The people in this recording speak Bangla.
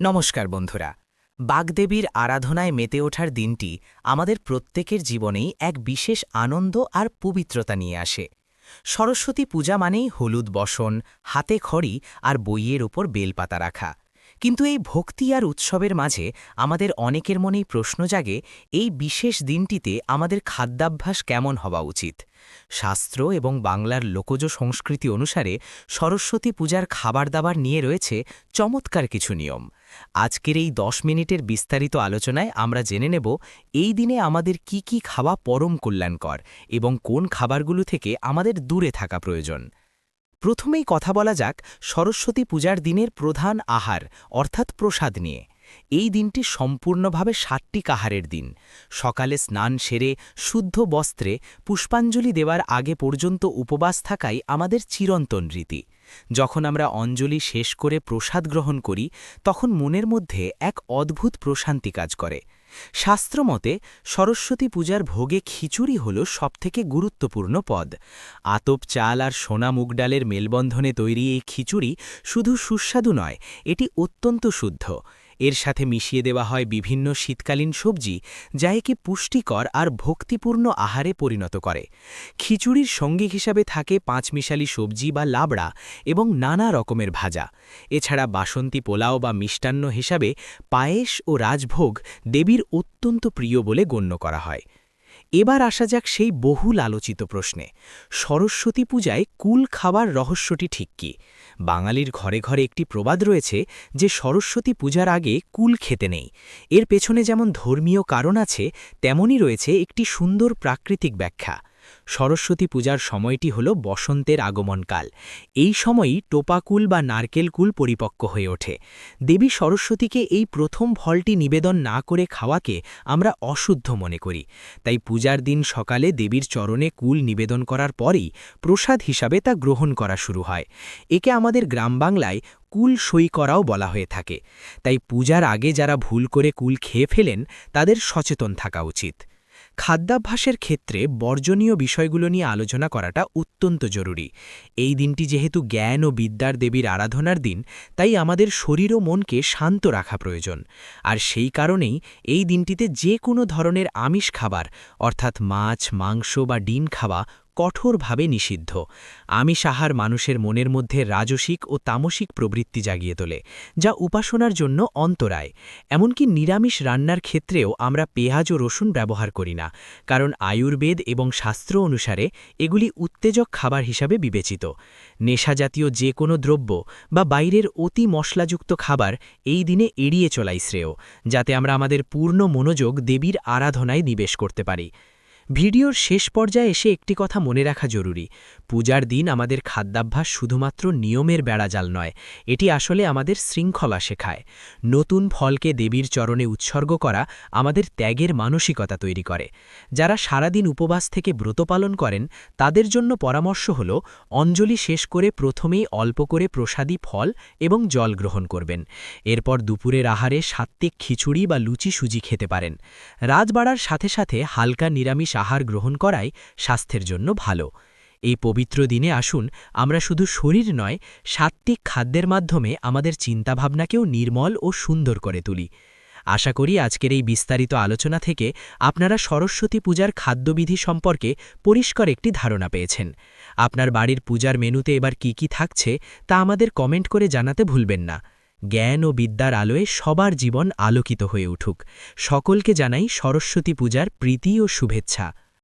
নমস্কার বন্ধুরা। বাগদেবীর আরাধনায় মেতে ওঠার দিনটি আমাদের প্রত্যেকের জীবনেই এক বিশেষ আনন্দ আর পবিত্রতা নিয়ে আসে। সরস্বতী পূজা মানেই হলুদ বসন, হাতে খড়ি আর বইয়ের ওপর বেলপাতা রাখা। কিন্তু এই ভক্তি আর উৎসবের মাঝে আমাদের অনেকের মনেই প্রশ্ন জাগে, এই বিশেষ দিনটিতে আমাদের খাদ্যাভ্যাস কেমন হওয়া উচিত? শাস্ত্র এবং বাংলার লোকজ সংস্কৃতি অনুসারে সরস্বতী পূজার খাবার দাবার নিয়ে রয়েছে চমৎকার কিছু নিয়ম। আজকের এই দশ মিনিটের বিস্তারিত আলোচনায় আমরা জেনে নেব, এই দিনে আমাদের কি কি খাওয়া পরম কল্যাণকর এবং কোন খাবারগুলো থেকে আমাদের দূরে থাকা প্রয়োজন। প্রথমেই কথা বলা যাক সরস্বতী পূজার দিনের প্রধান আহার অর্থাৎ প্রসাদ নিয়ে। এই দিনটি সম্পূর্ণভাবে সাতটি কাহারের দিন। সকালে স্নান সেরে, শুদ্ধ বস্ত্রে পুষ্পাঞ্জলি দেওয়ার আগে পর্যন্ত উপবাস থাকাই আমাদের চিরন্তন রীতি। যখন আমরা অঞ্জলি শেষ করে প্রসাদ গ্রহণ করি, তখন মনের মধ্যে এক অদ্ভুত প্রশান্তি কাজ করে। শাস্ত্রমতে, সরস্বতী পূজার ভোগে খিচুড়ি হল সবথেকে গুরুত্বপূর্ণ পদ। আতপ চাল আর সোনা মুগ ডালের মেলবন্ধনে তৈরি এই খিচুড়ি শুধু সুস্বাদু নয়, এটি অত্যন্ত শুদ্ধ। এর সাথে মিশিয়ে দেওয়া হয় বিভিন্ন শীতকালীন সবজি, যা একে পুষ্টিকর আর ভক্তিপূর্ণ আহারে পরিণত করে। খিচুড়ির সঙ্গী হিসাবে থাকে পাঁচমিশালি সবজি বা লাবড়া এবং নানা রকমের ভাজা। এছাড়া বাসন্তী পোলাও বা মিষ্টান্ন হিসাবে পায়েস ও রাজভোগ দেবীর অত্যন্ত প্রিয় বলে গণ্য করা হয়। এবার আসা যাক সেই বহুল আলোচিত প্রশ্নে। সরস্বতী পূজায় কুল খাবার রহস্যটি ঠিক কি? বাঙালির ঘরে ঘরে একটি প্রবাদ রয়েছে যে সরস্বতী পূজার আগে কুল খেতে নেই। এর পেছনে যেমন ধর্মীয় কারণ আছে, তেমনই রয়েছে একটি সুন্দর প্রাকৃতিক ব্যাখ্যা। সরস্বতী পূজার সময়টি হল বসন্তের আগমনকাল। এই সময়ই টোপাকুল বা নারকেল কুল পরিপক্ক হয়ে ওঠে। দেবী সরস্বতীকে এই প্রথম ফলটি নিবেদন না করে খাওয়াকে আমরা অশুদ্ধ মনে করি। তাই পূজার দিন সকালে দেবীর চরণে কুল নিবেদন করার পরেই প্রসাদ হিসাবে তা গ্রহণ করা শুরু হয়। একে আমাদের গ্রাম বাংলায় কুল সই করাও বলা হয়ে থাকে। তাই পূজার আগে যারা ভুল করে কুল খেয়ে ফেলেন, তাদের সচেতন থাকা উচিত। খাদ্যাভ্যাসের ক্ষেত্রে বর্জনীয় বিষয়গুলো নিয়ে আলোচনা করাটা অত্যন্ত জরুরি। এই দিনটি যেহেতু জ্ঞান ও বিদ্যার দেবীর আরাধনার দিন, তাই আমাদের শরীর ও মনকে শান্ত রাখা প্রয়োজন। আর সেই কারণেই এই দিনটিতে যে কোনো ধরনের আমিষ খাবার, অর্থাৎ মাছ, মাংস বা ডিম খাওয়া কঠোরভাবে নিষিদ্ধ। আমিষ আহার মানুষের মনের মধ্যে রাজসিক ও তামসিক প্রবৃত্তি জাগিয়ে তোলে, যা উপাসনার জন্য অন্তরায়। এমনকি নিরামিষ রান্নার ক্ষেত্রেও আমরা পেঁয়াজ ও রসুন ব্যবহার করি না, কারণ আয়ুর্বেদ এবং শাস্ত্র অনুসারে এগুলি উত্তেজক খাবার হিসাবে বিবেচিত। নেশাজাতীয় যে কোনো দ্রব্য বা বাইরের অতি মশলাযুক্ত খাবার এই দিনে এড়িয়ে চলাই শ্রেয়, যাতে আমরা আমাদের পূর্ণ মনোযোগ দেবীর আরাধনায় নিবেশ করতে পারি। ভিডিওর শেষ পর্যায়ে এসে একটি কথা মনে রাখা জরুরি। পূজার দিন আমাদের খাদ্যাভ্যাস শুধুমাত্র নিয়মের বেড়াজাল নয়, এটি আসলে আমাদের শৃঙ্খলা শেখায়। নতুন ফলকে দেবীর চরণে উৎসর্গ করা আমাদের ত্যাগের মানসিকতা তৈরি করে। যারা সারাদিন উপবাস থেকে ব্রত পালন করেন, তাদের জন্য পরামর্শ হল, অঞ্জলি শেষ করে প্রথমেই অল্প করে প্রসাদী ফল এবং জল গ্রহণ করবেন। এরপর দুপুরের আহারে সাত্ত্বিক খিচুড়ি বা লুচি সুজি খেতে পারেন। রাত বাড়ার সাথে সাথে হালকা নিরামিষ আহার গ্রহণ করাই স্বাস্থ্যের জন্য ভালো। এই পবিত্র দিনে আসুন, আমরা শুধু শরীর নয়, সাত্ত্বিক খাদ্যের মাধ্যমে আমাদের চিন্তাভাবনাকেও নির্মল ও সুন্দর করে তুলি। আশা করি আজকের এই বিস্তারিত আলোচনা থেকে আপনারা সরস্বতী পূজার খাদ্যবিধি সম্পর্কে পরিষ্কার একটি ধারণা পেয়েছেন। আপনার বাড়ির পূজার মেনুতে এবার কি কি থাকছে তা আমাদের কমেন্ট করে জানাতে ভুলবেন না। জ্ঞান ও বিদ্যার আলোয় সবার জীবন আলোকিত হয়ে উঠুক। সকলকে জানাই সরস্বতী পূজার প্রীতি ও শুভেচ্ছা।